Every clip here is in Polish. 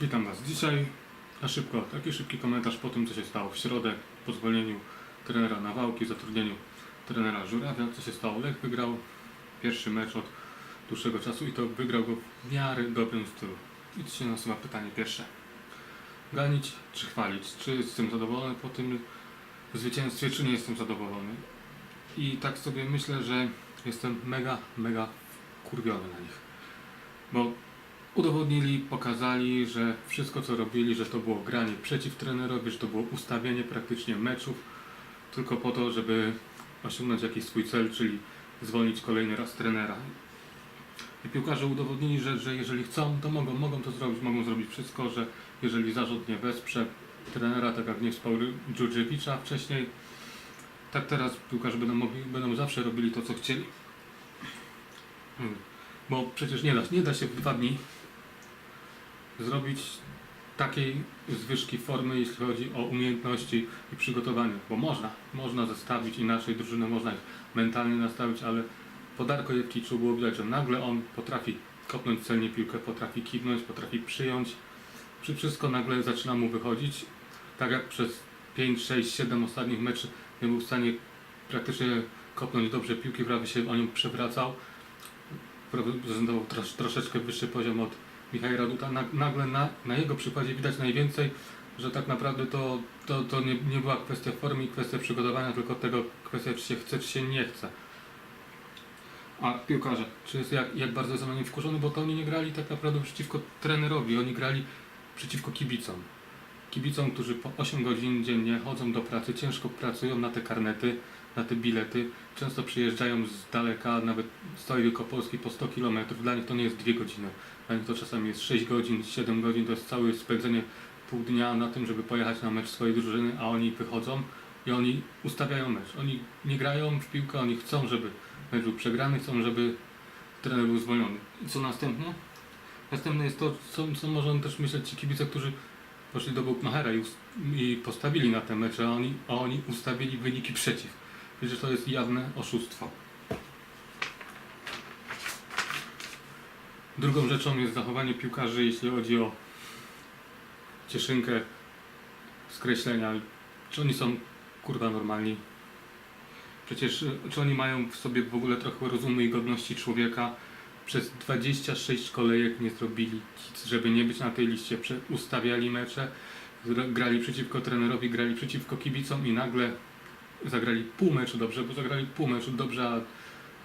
Witam Was. Dzisiaj na szybko, taki szybki komentarz po tym, co się stało w środę, po zwolnieniu trenera Nawałki, zatrudnieniu trenera Żurawia. Co się stało? Lech wygrał pierwszy mecz od dłuższego czasu i to wygrał go w miarę dobrym stylu. I tu się nasuwa pytanie pierwsze. Ganić czy chwalić? Czy jestem zadowolony po tym zwycięstwie, czy nie jestem zadowolony? I tak sobie myślę, że jestem mega, mega kurwiony na nich. Bo udowodnili, pokazali, że wszystko co robili, że to było granie przeciw trenerowi, że to było ustawienie praktycznie meczów tylko po to, żeby osiągnąć jakiś swój cel, czyli zwolnić kolejny raz trenera. I piłkarze udowodnili, że, że jeżeli chcą, to mogą, mogą to zrobić, mogą zrobić wszystko, że jeżeli zarząd nie wesprze trenera, tak jak nie wspomniał Dżurdżewicza wcześniej, tak teraz piłkarze będą, mogli, będą zawsze robili to, co chcieli. Hmm. Bo przecież nie da, nie da się w dwa dni zrobić takiej zwyżki formy, jeśli chodzi o umiejętności i przygotowanie. Bo można, można zestawić inaczej drużynę, można ich mentalnie nastawić, ale po Darko Jewkiczu było widać, że nagle on potrafi kopnąć celnie piłkę, potrafi kiwnąć, potrafi przyjąć. Przy wszystko nagle zaczyna mu wychodzić. Tak jak przez 5, 6, 7 ostatnich meczy nie był w stanie praktycznie kopnąć dobrze piłki, prawie się o nią przewracał. Prezentował trosz, troszeczkę wyższy poziom od Michała Raduta. Na- Nagle na, na jego przykładzie widać najwięcej, że tak naprawdę to, to, to nie, nie była kwestia formy i kwestia przygotowania, tylko tego kwestia, czy się chce, czy się nie chce. A piłkarze, czy jest jak, jak bardzo są oni wkurzony, bo to oni nie grali tak naprawdę przeciwko trenerowi, oni grali przeciwko kibicom. Kibicom, którzy po 8 godzin dziennie chodzą do pracy, ciężko pracują na te karnety, na te bilety, często przyjeżdżają z daleka, nawet z całej Wielkopolski po 100 km, dla nich to nie jest 2 godziny, dla nich to czasami jest 6 godzin, 7 godzin, to jest całe spędzenie pół dnia na tym, żeby pojechać na mecz swojej drużyny, a oni wychodzą i oni ustawiają mecz. Oni nie grają w piłkę, oni chcą, żeby mecz był przegrany, chcą, żeby trener był zwolniony. I co następne? Następne jest to, co, co możą też myśleć ci kibice, którzy poszli do Bookmachera i, i postawili na te mecze, a oni, a oni ustawili wyniki przeciw. Wiesz, że to jest jawne oszustwo. Drugą rzeczą jest zachowanie piłkarzy, jeśli chodzi o cieszynkę, skreślenia. Czy oni są kurwa normalni? Przecież czy oni mają w sobie w ogóle trochę rozumu i godności człowieka? Przez 26 kolejek nie zrobili nic, żeby nie być na tej liście. Ustawiali mecze, gr- grali przeciwko trenerowi, grali przeciwko kibicom i nagle zagrali pół meczu dobrze, bo zagrali pół meczu dobrze, a,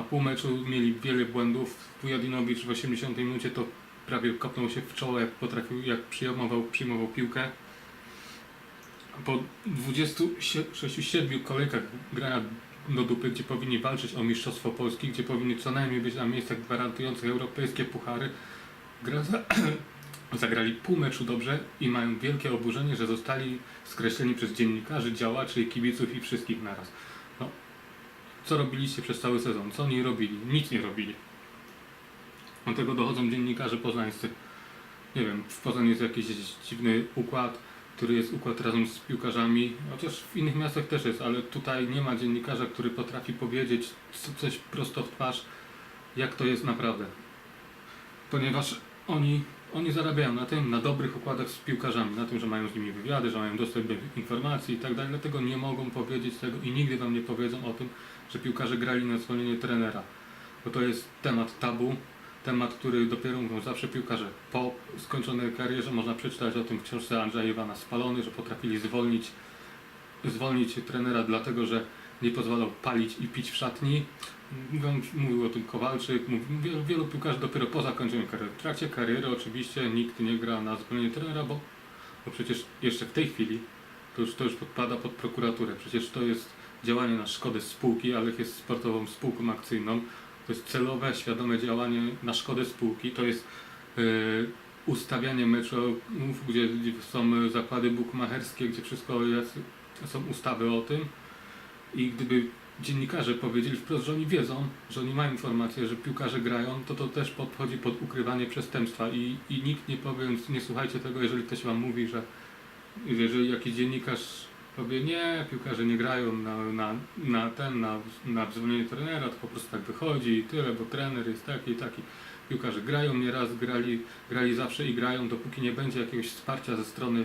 a pół meczu mieli wiele błędów. Wujadinowicz w 80 minucie to prawie kopnął się w czoło, jak potrafił, jak przyjmował, przyjmował piłkę. Po 26-7 kolejkach grania do dupy, gdzie powinni walczyć o Mistrzostwo Polski, gdzie powinni co najmniej być na miejscach gwarantujących europejskie puchary, gra za, zagrali pół meczu dobrze i mają wielkie oburzenie, że zostali skreśleni przez dziennikarzy, działaczy, kibiców i wszystkich naraz. No, co robiliście przez cały sezon? Co oni robili? Nic nie robili. Do tego dochodzą dziennikarze poznańscy. Nie wiem, w Poznaniu jest jakiś dziwny układ, który jest układ razem z piłkarzami, chociaż w innych miastach też jest, ale tutaj nie ma dziennikarza, który potrafi powiedzieć co- coś prosto w twarz, jak to jest naprawdę. Ponieważ oni, oni zarabiają na tym, na dobrych układach z piłkarzami, na tym, że mają z nimi wywiady, że mają dostęp do informacji i tak dalej, dlatego nie mogą powiedzieć tego i nigdy wam nie powiedzą o tym, że piłkarze grali na zwolnienie trenera, bo to jest temat tabu, temat, który dopiero mówią zawsze piłkarze. Po skończonej karierze można przeczytać o tym w książce Andrzeja Iwana Spalony, że potrafili zwolnić, zwolnić trenera dlatego, że nie pozwalał palić i pić w szatni. Mówił o tym Kowalczyk, mówił, wielu piłkarzy dopiero po zakończeniu kariery. W trakcie kariery oczywiście nikt nie gra na zwolnienie trenera, bo, bo przecież jeszcze w tej chwili to już, to już podpada pod prokuraturę. Przecież to jest działanie na szkodę spółki, ale jest sportową spółką akcyjną. To jest celowe, świadome działanie na szkodę spółki. To jest yy, ustawianie meczów, gdzie, gdzie są zakłady bukmacherskie, gdzie wszystko jest, są ustawy o tym. I gdyby dziennikarze powiedzieli wprost, że oni wiedzą, że oni mają informację, że piłkarze grają, to to też podchodzi pod ukrywanie przestępstwa i, i nikt nie powie, nie słuchajcie tego, jeżeli ktoś wam mówi, że jeżeli jakiś dziennikarz powie, nie, piłkarze nie grają na, na, na ten, na, na zwolnienie trenera, to po prostu tak wychodzi i tyle, bo trener jest taki i taki. piłkarze grają nieraz, grali, grali zawsze i grają, dopóki nie będzie jakiegoś wsparcia ze strony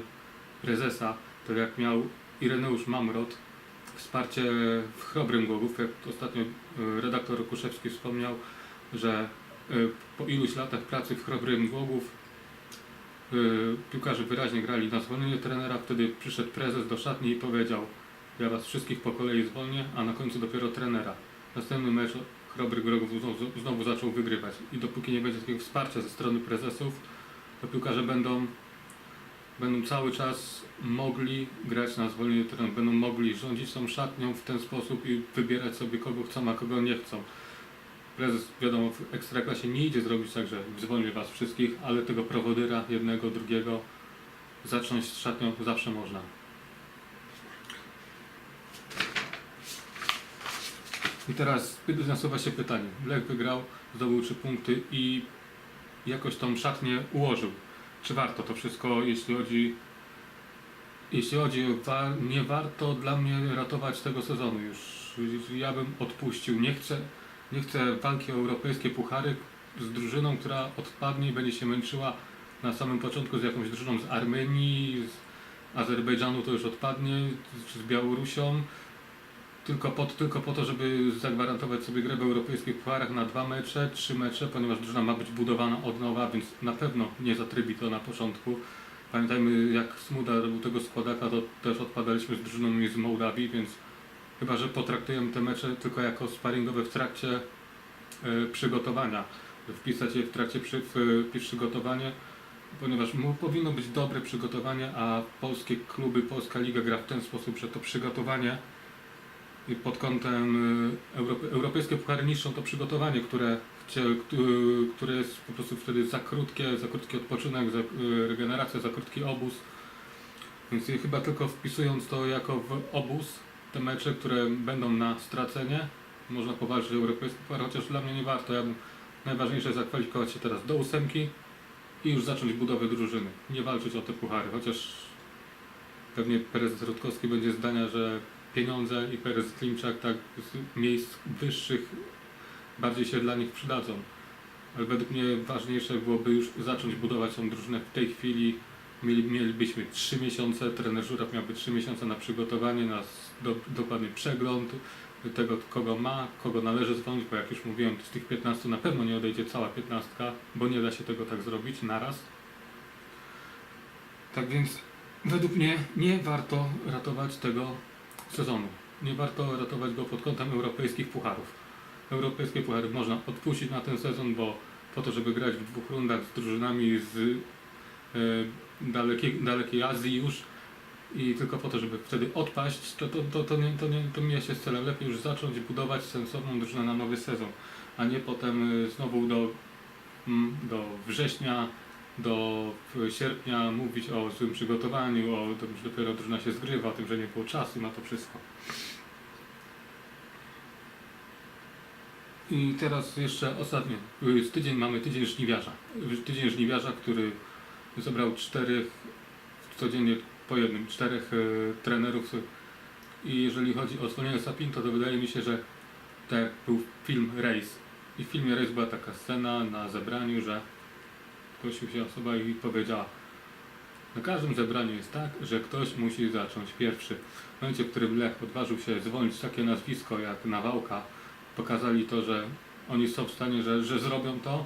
prezesa, to jak miał Ireneusz Mamrot, wsparcie w Chrobrym Głogów, jak ostatnio e, redaktor Okuszewski wspomniał, że e, po iluś latach pracy w Chrobrym Głogów e, piłkarze wyraźnie grali na zwolnienie trenera, wtedy przyszedł prezes do szatni i powiedział ja was wszystkich po kolei zwolnię, a na końcu dopiero trenera. Następny mecz Chrobry znowu, znowu zaczął wygrywać. I dopóki nie będzie takiego wsparcia ze strony prezesów, to piłkarze będą będą cały czas mogli grać na zwolnienie trenera, będą mogli rządzić tą szatnią w ten sposób i wybierać sobie kogo chcą, a kogo nie chcą. Prezes, wiadomo, w Ekstraklasie nie idzie zrobić tak, że zwolni was wszystkich, ale tego prowodyra jednego, drugiego zacząć z szatnią zawsze można. I teraz nasuwa się pytanie. Lech wygrał, zdobył trzy punkty i jakoś tą szatnię ułożył. Czy warto to wszystko, jeśli chodzi jeśli chodzi nie warto dla mnie ratować tego sezonu już. Ja bym odpuścił. Nie chcę, nie chcę walki o europejskie puchary z drużyną, która odpadnie i będzie się męczyła na samym początku z jakąś drużyną z Armenii, z Azerbejdżanu to już odpadnie, z, z Białorusią. Tylko po, tylko po to, żeby zagwarantować sobie grę w europejskich pucharach na dwa mecze, trzy mecze, ponieważ drużyna ma być budowana od nowa, więc na pewno nie zatrybi to na początku. Pamiętajmy, jak Smuda robił tego składaka, to też odpadaliśmy z drużyną z Mołdawii, więc chyba, że potraktujemy te mecze tylko jako sparingowe w trakcie e, przygotowania. Wpisać je w trakcie przy, w, w przygotowanie, ponieważ powinno być dobre przygotowanie, a polskie kluby, polska liga gra w ten sposób, że to przygotowanie pod kątem y, Europy, europejskie puchary niszczą to przygotowanie, które, któ- które jest po prostu wtedy za krótkie, za krótki odpoczynek, za y, regeneracja, za krótki obóz. Więc chyba tylko wpisując to jako w obóz, te mecze, które będą na stracenie, można powalczyć europejski puchar, chociaż dla mnie nie warto. Ja bym, najważniejsze zakwalifikować się teraz do ósemki i już zacząć budowę drużyny. Nie walczyć o te puchary, chociaż pewnie prezes Rutkowski będzie zdania, że pieniądze i Perez Klimczak tak z miejsc wyższych bardziej się dla nich przydadzą. Ale według mnie ważniejsze byłoby już zacząć budować tą drużynę w tej chwili. Mieli, mielibyśmy 3 miesiące, trener Żuraw miałby 3 miesiące na przygotowanie, na do, dokładny przegląd tego, kogo ma, kogo należy zwolnić, bo jak już mówiłem, z tych 15 na pewno nie odejdzie cała 15, bo nie da się tego tak zrobić naraz. Tak więc według mnie nie warto ratować tego sezonu. Nie warto ratować go pod kątem europejskich pucharów. Europejskie puchary można odpuścić na ten sezon, bo po to, żeby grać w dwóch rundach z drużynami z e, dalekiej, dalekiej Azji już i tylko po to, żeby wtedy odpaść, to, to, to, to, nie, to, nie, to mija się z celem. Lepiej już zacząć budować sensowną drużynę na nowy sezon, a nie potem e, znowu do, mm, do września do sierpnia mówić o złym przygotowaniu, o tym, że dopiero drużyna się zgrywa, o tym, że nie było czasu na to wszystko. I teraz jeszcze ostatnio. Z tydzień mamy tydzień żniwiarza. Tydzień żniwiarza, który zebrał czterech, codziennie po jednym, czterech e, trenerów. I jeżeli chodzi o zwolnienie Sapinto, to wydaje mi się, że tak był film Race. I w filmie Race była taka scena na zebraniu, że zgłosił się osoba i powiedziała na każdym zebraniu jest tak, że ktoś musi zacząć pierwszy. W momencie, w którym Lech odważył się zwolnić takie nazwisko jak Nawałka, pokazali to, że oni są w stanie, że, że zrobią to,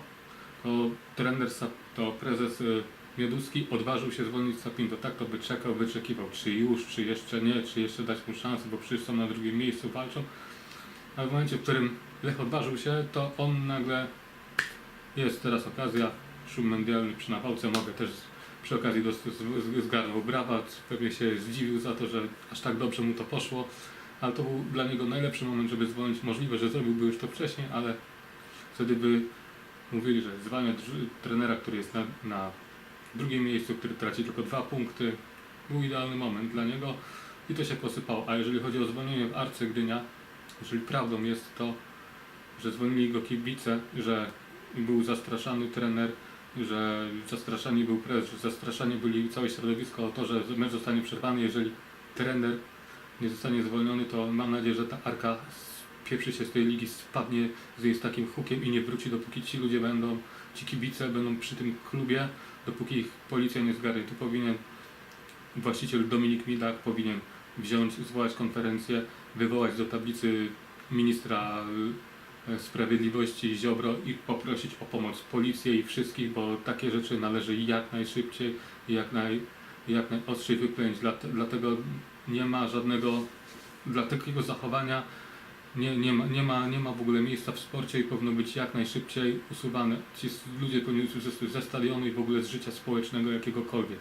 to trener, to prezes y, Mioduski odważył się zwolnić Sapinto. Tak to by czekał, wyczekiwał, czy już, czy jeszcze nie, czy jeszcze dać mu szansę, bo przecież są na drugim miejscu, walczą. A w momencie, w którym Lech odważył się, to on nagle jest teraz okazja, szum medialny przy nawałce, mogę też przy okazji zgarnął brawa, pewnie się zdziwił za to, że aż tak dobrze mu to poszło, ale to był dla niego najlepszy moment, żeby zwolnić. Możliwe, że zrobiłby już to wcześniej, ale wtedy by mówili, że zwalnia trenera, który jest na, na drugim miejscu, który traci tylko dwa punkty, był idealny moment dla niego i to się posypało. A jeżeli chodzi o zwolnienie w Arce Gdynia, jeżeli prawdą jest to, że zwolnili go kibice, że był zastraszany trener, że zastraszani był prezes, że zastraszani byli całe środowisko o to, że mecz zostanie przerwany. Jeżeli trener nie zostanie zwolniony, to mam nadzieję, że ta arka pieprzy się z tej ligi, spadnie z jej z takim hukiem i nie wróci, dopóki ci ludzie będą ci kibice będą przy tym klubie, dopóki ich policja nie zgarnie. Tu powinien właściciel Dominik Midak powinien wziąć, zwołać konferencję, wywołać do tablicy ministra sprawiedliwości Ziobro i poprosić o pomoc policję i wszystkich, bo takie rzeczy należy jak najszybciej jak, naj, jak najostrzej. Dlate- Dlatego nie ma żadnego, dla takiego zachowania nie, nie, ma, nie, ma, nie ma w ogóle miejsca w sporcie i powinno być jak najszybciej usuwane. Ci ludzie powinni ze, ze stadionu i w ogóle z życia społecznego jakiegokolwiek.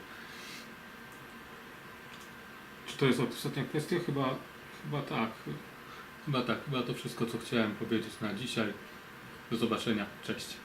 Czy to jest ostatnia kwestia? Chyba, chyba tak. Chyba tak. Chyba to wszystko, co chciałem powiedzieć na dzisiaj. Do zobaczenia. Cześć.